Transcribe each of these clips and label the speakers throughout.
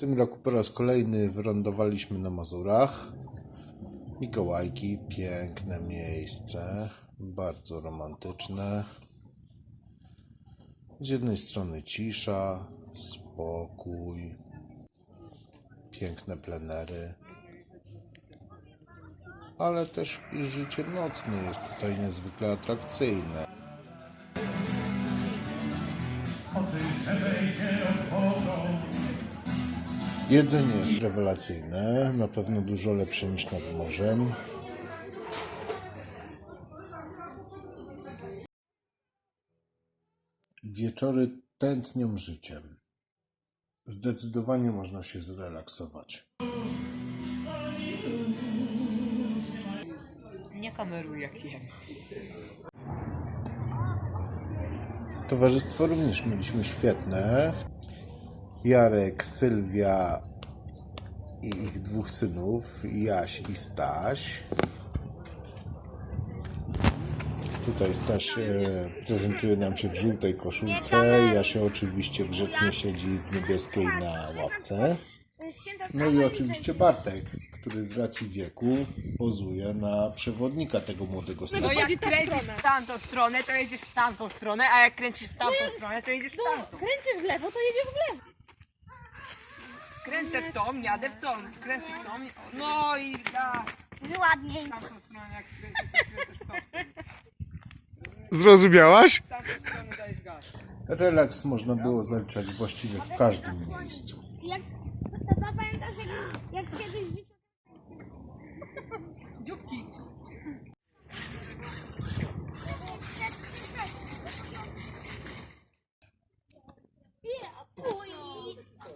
Speaker 1: tym roku po raz kolejny wylądowaliśmy na Mazurach. Mikołajki, piękne miejsce, bardzo romantyczne. Z jednej strony cisza, spokój, piękne plenery, ale też życie nocne jest tutaj niezwykle atrakcyjne. Jedzenie jest rewelacyjne, na pewno dużo lepsze niż nad morzem. Wieczory tętnią życiem. Zdecydowanie można się zrelaksować.
Speaker 2: Nie kameruj jak jem.
Speaker 1: Towarzystwo również mieliśmy świetne. Jarek, Sylwia i ich dwóch synów, Jaś i Staś. Tutaj Staś e, prezentuje nam się w żółtej koszulce. Jasia oczywiście grzecznie siedzi w niebieskiej na ławce. No i oczywiście Bartek, który z racji wieku pozuje na przewodnika tego młodego
Speaker 2: No
Speaker 1: stanu.
Speaker 2: jak kręcisz w tamtą stronę, to jedziesz w tamtą stronę, a jak kręcisz w tamtą stronę, to jedziesz w tamtą.
Speaker 3: Kręcisz w lewo, to jedziesz w lewo.
Speaker 2: Kręcę w tą, jadę w tą, kręcę w tą, no i da,
Speaker 3: Ładniej.
Speaker 2: jak to w tą,
Speaker 1: Zrozumiałaś?
Speaker 2: dajesz gaz.
Speaker 1: Relaks można było zaliczać właściwie w każdym miejscu.
Speaker 3: Jak, tata pamiętasz jak, jak kiedyś.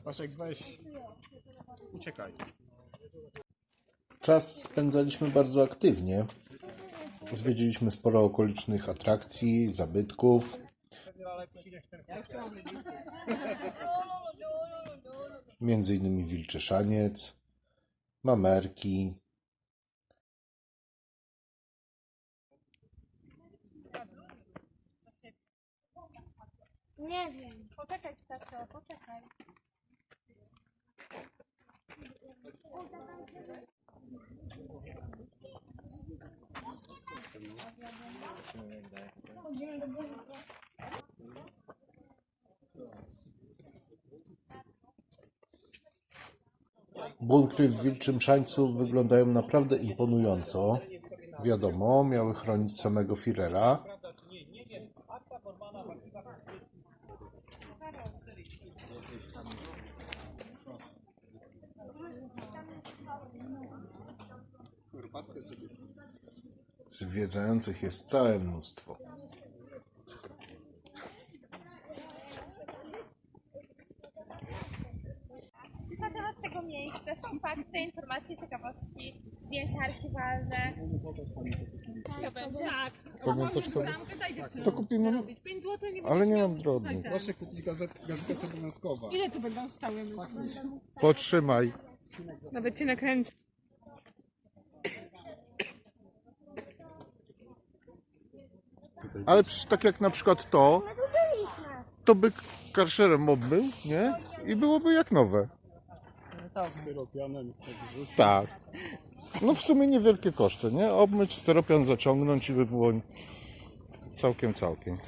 Speaker 4: Staszek, weź. Uciekaj.
Speaker 1: Czas spędzaliśmy bardzo aktywnie. Zwiedziliśmy sporo okolicznych atrakcji, zabytków. Między innymi Wilczy Szaniec, Mamerki.
Speaker 3: Nie wiem. Poczekaj, Stasio, poczekaj.
Speaker 1: Bunkry w Wilczym Szańcu wyglądają naprawdę imponująco. Wiadomo, miały chronić samego Firera. Zwiedzających jest całe mnóstwo.
Speaker 5: Na temat tego miejsca są fakty, informacje, ciekawostki, zdjęcia archiwalne. To będzie. Tak.
Speaker 1: To?
Speaker 5: Daj dziewczynom
Speaker 1: To kupimy,
Speaker 5: robić. 5 zł nie
Speaker 1: ale nie mam drobnych.
Speaker 4: Proszę kupić gazet, gazetę obowiązkowa.
Speaker 5: Ile tu będą stały?
Speaker 1: Potrzymaj.
Speaker 5: Nawet cię nakręcę.
Speaker 1: Ale przecież tak jak na przykład to, to by karszerem obmył, nie? I byłoby jak nowe.
Speaker 4: Styropianem odrzucić.
Speaker 1: Tak. No w sumie niewielkie koszty, nie? Obmyć, steropian zaciągnąć i by było całkiem, całkiem.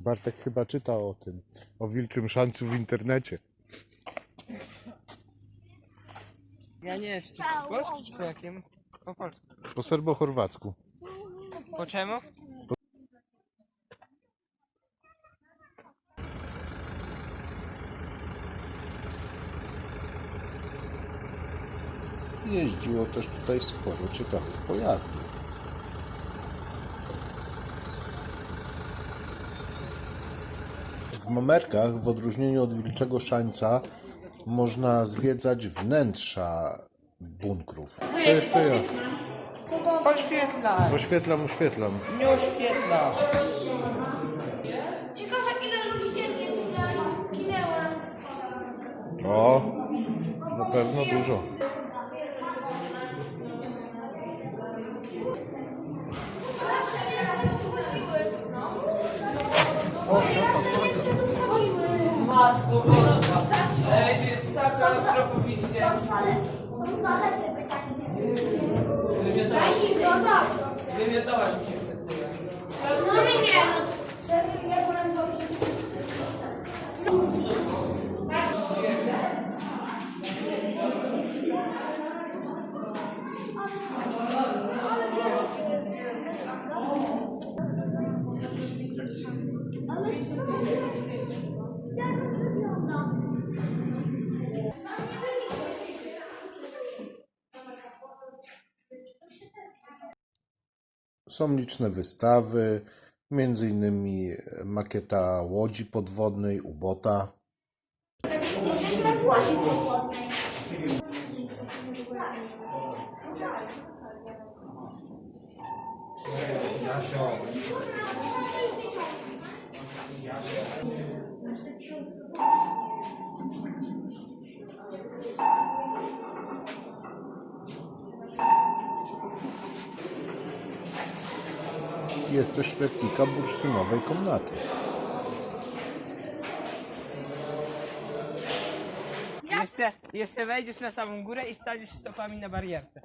Speaker 1: Bartek chyba czyta o tym, o wilczym szańcu w internecie.
Speaker 2: Ja nie wiem, czy czy? Po polsku.
Speaker 1: Po serbo-chorwacku.
Speaker 2: Po czemu?
Speaker 1: Jeździło też tutaj sporo ciekawych pojazdów. W Mamerkach, w odróżnieniu od Wilczego Szańca, można zwiedzać wnętrza bunkrów. To jeszcze ja.
Speaker 2: Oświetlaj,
Speaker 1: Oświetlam, oświetlam.
Speaker 2: nie oświetla.
Speaker 3: Ciekawe ile ludzi dziennie zginęło.
Speaker 1: O, na pewno dużo.
Speaker 2: Matko Boska. Ej, to jest taka astrofobicznie.
Speaker 3: Są zalety, 烧了，这个家庭。妹。
Speaker 1: Są liczne wystawy, między innymi makieta łodzi podwodnej, ubota.
Speaker 3: Jesteśmy w Łodzi
Speaker 1: Jest też replika bursztynowej komnaty.
Speaker 2: Jeszcze, jeszcze wejdziesz na samą górę i staniesz stopami na barierce.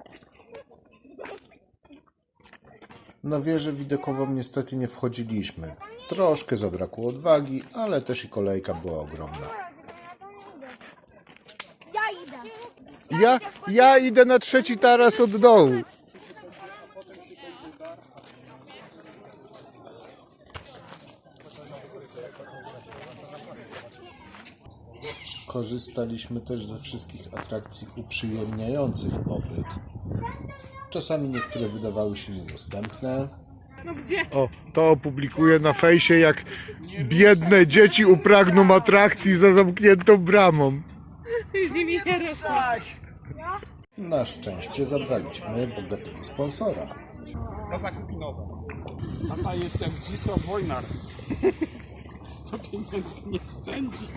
Speaker 1: Na wieżę widokową niestety nie wchodziliśmy. Troszkę zabrakło odwagi, ale też i kolejka była ogromna.
Speaker 3: Ja idę.
Speaker 1: Ja, ja idę na trzeci taras od dołu. Korzystaliśmy też ze wszystkich atrakcji uprzyjemniających pobyt. Czasami niektóre wydawały się niedostępne. O, to opublikuję na fejsie, jak biedne dzieci upragną atrakcji za zamkniętą bramą.
Speaker 2: Tak.
Speaker 1: Na szczęście zabraliśmy bogatego sponsora.
Speaker 4: Taka kupinowa. Tata jest jak Zdzisław Wojnar. Co pieniędzy nie szczędzi.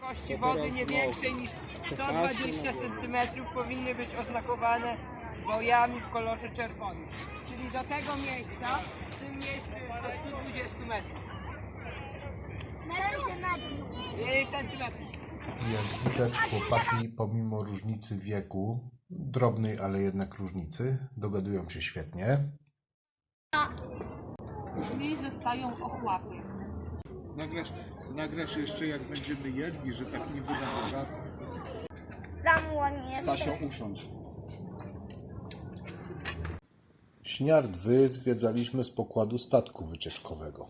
Speaker 2: Kości wody nie większej niż 120 cm powinny być oznakowane bojami w kolorze czerwonym. Czyli do tego miejsca, w tym miejscu jest do 120 metrów.
Speaker 3: Centymetrów.
Speaker 2: Yy, centymetrów.
Speaker 1: Jak widać, chłopaki, pomimo różnicy wieku, drobnej, ale jednak różnicy, dogadują się świetnie.
Speaker 5: Drzwi zostają ochłapy.
Speaker 1: Nagrasz, nagrasz jeszcze, jak będziemy jedli, że tak niby na bogato.
Speaker 3: Zamłonie.
Speaker 4: Stasią usiądź.
Speaker 1: Śniardwy zwiedzaliśmy z pokładu statku wycieczkowego.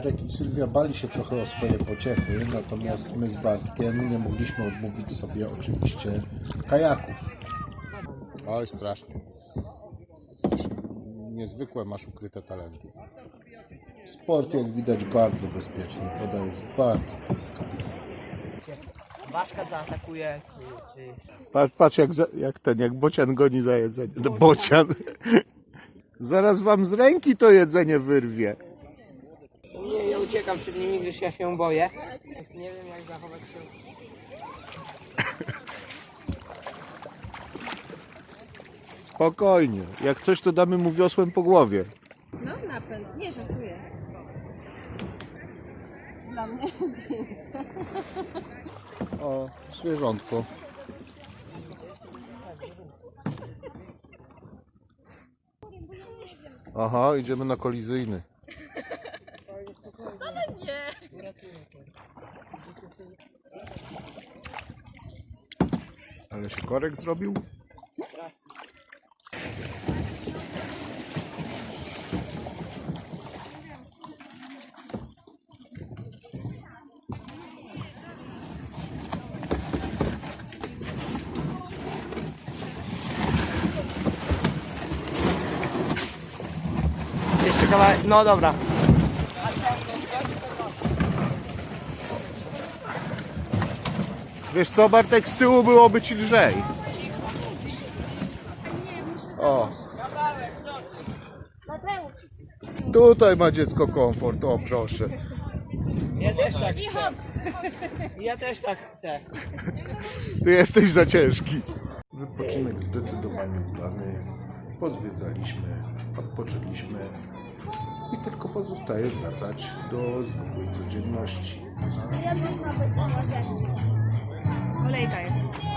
Speaker 1: Jarek i Sylwia bali się trochę o swoje pociechy, natomiast my z Bartkiem nie mogliśmy odmówić sobie oczywiście kajaków. Oj, strasznie. Niezwykłe masz ukryte talenty. Sport, jak widać, bardzo bezpieczny. Woda jest bardzo płytka.
Speaker 2: Ważka zaatakuje, czy, czy...
Speaker 1: Patrz, patrz jak, za, jak ten, jak bocian goni za jedzenie. No, bocian. Zaraz wam z ręki to jedzenie wyrwie.
Speaker 2: Uciekam przed nimi, gdyż ja się boję. Nie wiem jak zachować się.
Speaker 1: Spokojnie. Jak coś, to damy mu wiosłem po głowie.
Speaker 5: No napęd, nie żartuję. Dla mnie zdjęcie.
Speaker 1: O, zwierzątko. Aha, idziemy na kolizyjny.
Speaker 5: Nie.
Speaker 1: Ale się korek zrobił?
Speaker 2: No dobra.
Speaker 1: Wiesz co, Bartek, z tyłu byłoby ci lżej. O,
Speaker 2: Kawałek, co ty?
Speaker 3: Mateusz.
Speaker 1: tutaj ma dziecko komfort, o proszę.
Speaker 2: Ja też tak chcę. Ja też tak chcę.
Speaker 1: Ty jesteś za ciężki. Wypoczynek zdecydowanie udany. Pozwiedzaliśmy, odpoczęliśmy i tylko pozostaje wracać do zwykłej codzienności.
Speaker 3: 我
Speaker 5: 来一